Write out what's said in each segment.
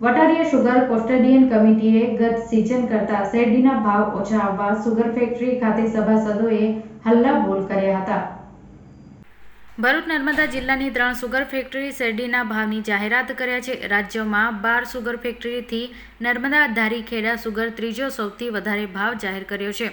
વટારિયા sugar કોસ્ટેડિયન કમિટીએ ગત season કરતા શેરડીના ભાવ ઓછા આવવા સુગર ફેક્ટરી ખાતે સભાસદોએ હલ્લાબોલ કર્યા હતા. ભરૂચ નર્મદા જિલ્લાની ત્રણ સુગર ફેક્ટરી શેરડીના ભાવની જાહેરાત કર્યા છે. રાજ્યમાં બાર સુગર ફેક્ટરીથી નર્મદા ધારીખેડા સુગર ત્રીજો સૌથી વધારે ભાવ જાહેર કર્યો છે.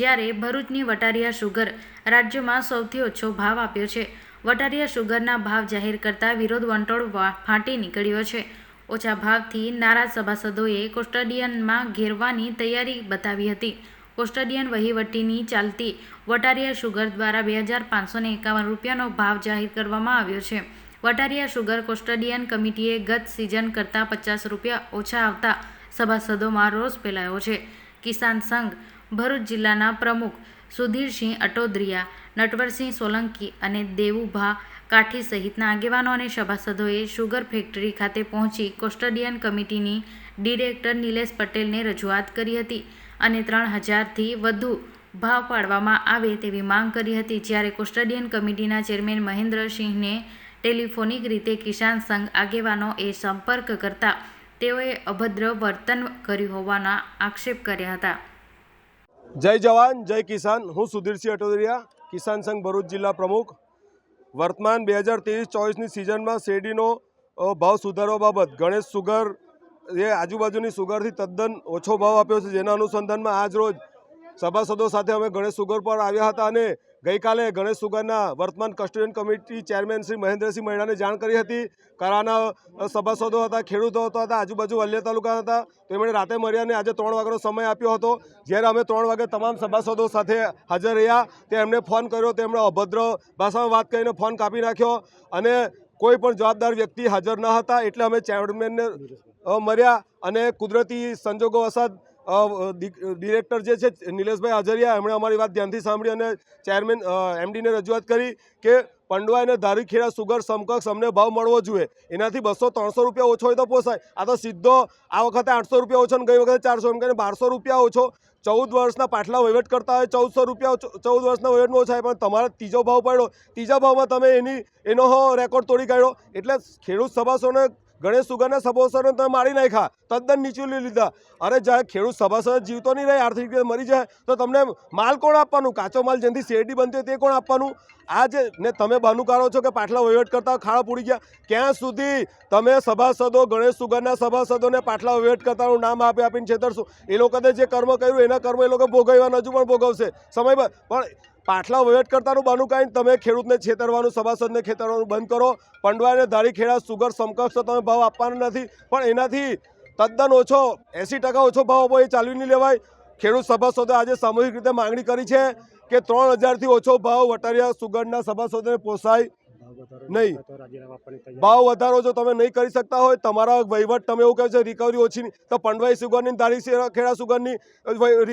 જ્યારે ભરૂચની વટારિયા સુગર રાજ્યમાં સૌથી ઓછો ભાવ આપ્યો છે. વટારિયા સુગરના ભાવ જાહેર કરતા વિરોધ વંટોળ ફાટી નીકળ્યો છે. ઓછા ભાવથી નારાજ સભાસદોએ કોસ્ટડિયનમાં ઘેરવાની તૈયારી બતાવી હતી. કોસ્ટડિયન વહીવટીની ચાલતી વટારિયા સુગર દ્વારા બે હજાર પાંચસોને એકાવન રૂપિયાનો ભાવ જાહેર કરવામાં આવ્યો છે. વટારિયા સુગર કોસ્ટડિયન કમિટીએ ગત સિઝન કરતાં પચાસ રૂપિયા ઓછા આવતા સભાસદોમાં રોષ ફેલાયો છે. કિસાન સંઘ ભરૂચ જિલ્લાના પ્રમુખ સુધીરસિંહ અટોદરિયા, નટવરસિંહ સોલંકી અને દેવુભા કાઠી સહિતના આગેવાનો અને સભાસદોએ સુગર ફેક્ટરી ખાતે પહોંચી કોસ્ટડિયન કમિટીની ડિરેક્ટર નિલેશ પટેલને રજૂઆત કરી હતી અને ત્રણ હજારથી વધુ ભાવ પાડવામાં આવે તેવી માંગ કરી હતી. જ્યારે કોસ્ટડિયન કમિટીના ચેરમેન મહેન્દ્રસિંહને ટેલિફોનિક રીતે કિસાન સંઘ આગેવાનોએ સંપર્ક કરતા તેઓએ અભદ્ર વર્તન કર્યું હોવાના આક્ષેપ કર્યા હતા. જય જવાન, જય કિસાન. હું સુધીરસિંહ અટોદરિયા, કિસાન સંઘ ભરૂચ જિલ્લા પ્રમુખ. વર્તમાન બે હજાર ત્રેવીસ ચોવીસની સિઝનમાં શેરડીનો ભાવ સુધારવા બાબત ગણેશ સુગર એ આજુબાજુની સુગરથી તદ્દન ઓછો ભાવ આપ્યો છે. જેના અનુસંધાનમાં આજ રોજ સભાસદો સાથે અમે ગણેશ સુગર પર આવ્યા હતા અને ગઈકાલે ગણેશ સુગરના વર્તમાન custodian committee chairman Shri Mahendrasinh મહેણાને જાણ કરી હતી. કરાના સભાસદો હતા, ખેડૂતો હતા, આજુબાજુ વલિયા તાલુકા હતા. તેમણે રાતે મર્યાને આજે ત્રણ વાગ્યાનો સમય આપ્યો હતો. જ્યારે અમે ત્રણ વાગે તમામ સભાસદો સાથે હાજર રહ્યા તે એમને ફોન કર્યો, તેમણે અભદ્ર ભાષામાં વાત કરીને ફોન કાપી નાખ્યો અને કોઈ પણ જવાબદાર વ્યક્તિ હાજર ન હતા. એટલે અમે ચેરમેનને મર્યા અને કુદરતી સંજોગો ડિ- ડિરેક્ટર જે છે, નિલેશભાઈ હાજરિયા, એમણે અમારી વાત ધ્યાનથી સાંભળી અને ચેરમેન એમડીને રજૂઆત કરી કે પંડવા અને ધારીખેડા સુગર સમકક્ષ અમને ભાવ મળવો જોઈએ. એનાથી બસો ત્રણસો રૂપિયા ઓછો હોય તો પોસાય. આ તો સીધો આ વખતે આઠસો રૂપિયા ઓછો ને ગઈ વખતે ચારસો એમ કરીને બારસો રૂપિયા ઓછો. ચૌદ વર્ષના પાટલા વહીવટ કરતા હોય ચૌદસો રૂપિયા ચૌદ વર્ષના વહીવટનો ઓછા પણ તમારે ત્રીજો ભાવ પડ્યો. ત્રીજા ભાવમાં તમે એની, એનો રેકોર્ડ તોડી કાઢ્યો. એટલે ખેડૂત સભાસોને ગણેશ સુગરના સભાસદોને તમે મારી નાખ્યા. તદ્દન નીચું લીધા. અરે જ્યારે ખેડૂત સભાસદ જીવતો નહીં રહે, આર્થિક રીતે મરી જાય, તો તમને માલ કોણ આપવાનું? કાચો માલ જેનાથી શેરડી બનતી હોય તે કોણ આપવાનું? આ જે ને તમે બહાનું કાઢો છો કે પાટલા વહીવટ કરતા ખાડા પૂરી ગયા. ક્યાં સુધી તમે સભાસદો, ગણેશ સુગરના સભાસદોને પાટલા વહીવટ કરતાનું નામ આપી આપીને છેતરશો? એ લોકોને જે કર્મ કર્યું, એના કર્મ એ લોકો ભોગવવાના હજુ પણ ભોગવશે. સમય પણ પાટલા વહીવટકર્તાનું બાનું કાંઈ તમે ખેડૂતને છેતરવાનું, સભાસદને ખેતરવાનું બંધ કરો. પંડવા અને ધારી ખેડા સુગર સમકક્ષ તમે ભાવ આપવાના નથી. પણ એનાથી તદ્દન ઓછો એંસી ટકા ઓછો ભાવ આપો એ ચાલવી નહીં લેવાય. ખેડૂત સભાસદોએ આજે સામૂહિક રીતે માંગણી કરી છે કે ત્રણ હજારથી ઓછો ભાવ વટારિયા સુગરના સભાસદોને પોસાય. નહીં. ભાવ વધારો જો તમે નહીં કરી શકતા હોય તમારા વહીવટ તમે એવું કહે છે રિકવરી ઓછી તો પંડવાઈ સુગરની દારી ખેડા સુગરની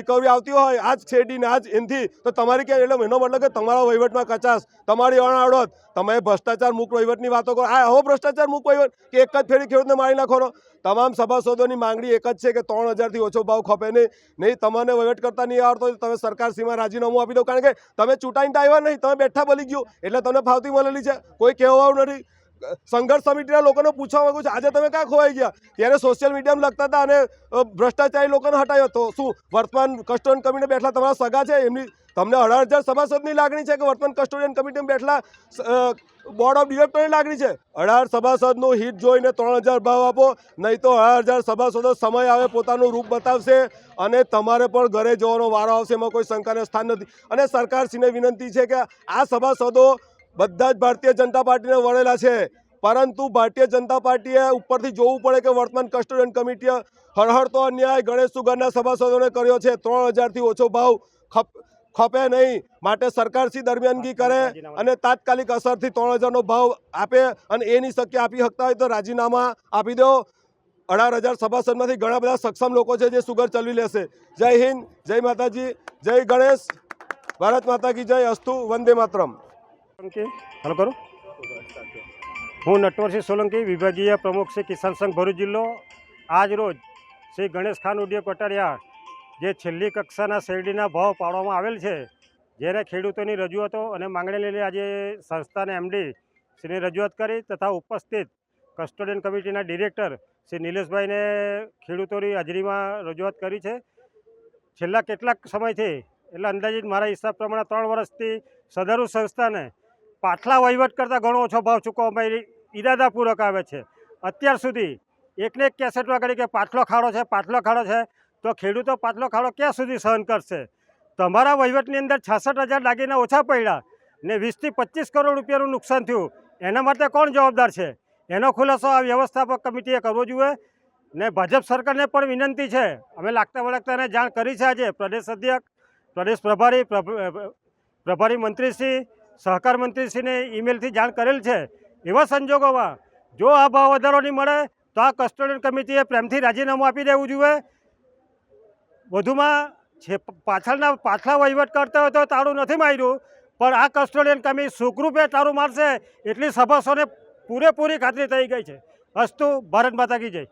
રિકવરી આવતી હોય આજ શેરડીને આજ એનથી તો તમારી ક્યાં એટલે એનો મતલબ કે તમારા વહીવટમાં કચાશ તમારી અણઆડત તમે ભ્રષ્ટાચાર મુક્ત વહીવટની વાતો કરો. આ આવો ભ્રષ્ટાચાર મુક્ત વહીવટ કે એક જ ફેરી ખેડૂતને મારી નાખો તમામ સભાસદોની માંગણી એક જ છે કે ત્રણ હજારથી ઓછો ભાવ ખપે નહીં. નહીં તમને વહીવટ કરતા નહીં આવડતો તમે સરકાર સીમા રાજીનામું આપી દો. કારણ કે તમે ચૂંટાઈને આવ્યા નહીં તમે બેઠા બલી ગયો એટલે તમને ફાવતી મળેલી છે. કોઈ કહેવાનું નથી. સંઘર્ષ સમિતિના લોકોને પૂછવા માંગુ છું. આજે તમે ક્યાં ખોવાઈ ગયા? ત્યારે સોશિયલ મીડિયામાં લખતા હતા અને ભ્રષ્ટાચારી લોકોને હટાયો. તો શું વર્તમાન કસ્ટોડિયન કમિટી બેઠા તમારા સગા છે? એમની તમને અઢાર હજાર સભાસદની લાગણી છે કે વર્તમાન કસ્ટોડિયન કમિટીમાં બેઠલા બોર્ડ ઓફ ડિરેક્ટરની લાગણી છે? અઢાર સભાસદનું હિત જોઈને ત્રણ હજાર ભાવ આપો, નહીં તો અઢાર હજાર સભાસદો સમય આવે પોતાનું રૂપ બતાવશે અને તમારે પણ ઘરે જવાનો વારો આવશે, એમાં કોઈ શંકાને સ્થાન નથી. અને સરકારશ્રીને વિનંતી છે કે આ સભાસદો બધા જ ભારતીય જનતા પાર્ટીને વળેલા છે. પરંતુ ભારતીય જનતા પાર્ટીએ ઉપરથી જોવું પડે કે વર્તમાન કસ્ટોડિયન કમિટીએ હળહળતો અન્યાય ગણેશ સુગરના સભાસદોને કર્યો છે. ત્રણ હજારથી ઓછો ભાવ ખપ, ખપે નહીં. માટે સરકારશ્રી દરમિયાનગી કરે અને તાત્કાલિક અસરથી ત્રણ હજારનો ભાવ આપે અને એ નહીં શક્ય આપી શકતા હોય તો રાજીનામા આપી દો. અઢાર હજાર સભાસદમાંથી ઘણા બધા સક્ષમ લોકો છે જે સુગર ચલવી લેશે. જય હિન્દ, જય માતાજી, જય ગણેશ. ભારત માતા કી જય, અસ્તુ, વંદે માતરમ. સોલંકી? હલો કરો. હું નટવરસિંહ સોલંકી, વિભાગીય પ્રમુખ શ્રી કિસાન સંઘ ભરૂચ જિલ્લો. આજ રોજ શ્રી ગણેશ ખાન ઉદ્યોગ કોટારિયા જે છેલ્લી કક્ષાના શેરડીના ભાવ પાડવામાં આવેલ છે, જેને ખેડૂતોની રજૂઆતો અને માંગણી લઈને આજે સંસ્થાના એમડી શ્રીને રજૂઆત કરી તથા ઉપસ્થિત કસ્ટોડિયન કમિટીના ડિરેક્ટર શ્રી નિલેશભાઈને ખેડૂતોની હાજરીમાં રજૂઆત કરી છે. છેલ્લા કેટલાક સમયથી, એટલે અંદાજિત મારા હિસાબ પ્રમાણે ત્રણ વર્ષથી સદરુ સંસ્થાને પાછલા વહીવટ કરતાં ઘણો ઓછો ભાવ ચૂકવવામાં ઈરાદાપૂર્વક આવે છે. અત્યાર સુધી એકને એક કેસેટ વગાડી કે પાછલો ખાડો છે, પાછલો ખાડો છે, તો ખેડૂતો પાછલો ખાડો ક્યાં સુધી સહન કરશે? તમારા વહીવટની અંદર છાસઠ હજાર દાગીના ઓછા પડ્યા ને વીસથી પચીસ કરોડ રૂપિયાનું નુકસાન થયું. એના માટે કોણ જવાબદાર છે? એનો ખુલાસો આ વ્યવસ્થાપક કમિટીએ કરવો જોઈએ ને ભાજપ સરકારને પણ વિનંતી છે. અમે લાગતા વળગતાને જાણ કરી છે આજે. પ્રદેશ અધ્યક્ષ, પ્રદેશ પ્રભારી, પ્રભ- પ્રભારી મંત્રીશ્રી સહકાર મંત્રીશ્રીને ઈમેલથી જાણ કરેલ છે. એવા સંજોગોમાં જો આ ભાવ વધારો નહીં મળે, તો આ કસ્ટોડિયન કમિટીએ પ્રેમથી રાજીનામું આપી દેવું જોઈએ. વધુમાં છે પાછળના પાછલા વહીવટ કરતા હોય તો તાળું નથી માર્યું, પણ આ કસ્ટોડિયન કમિટી સુખરૂપે તાળું મારશે એટલી સભાસોને પૂરેપૂરી ખાતરી થઈ ગઈ છે. અસ્તુ, ભારત માતા કી જય.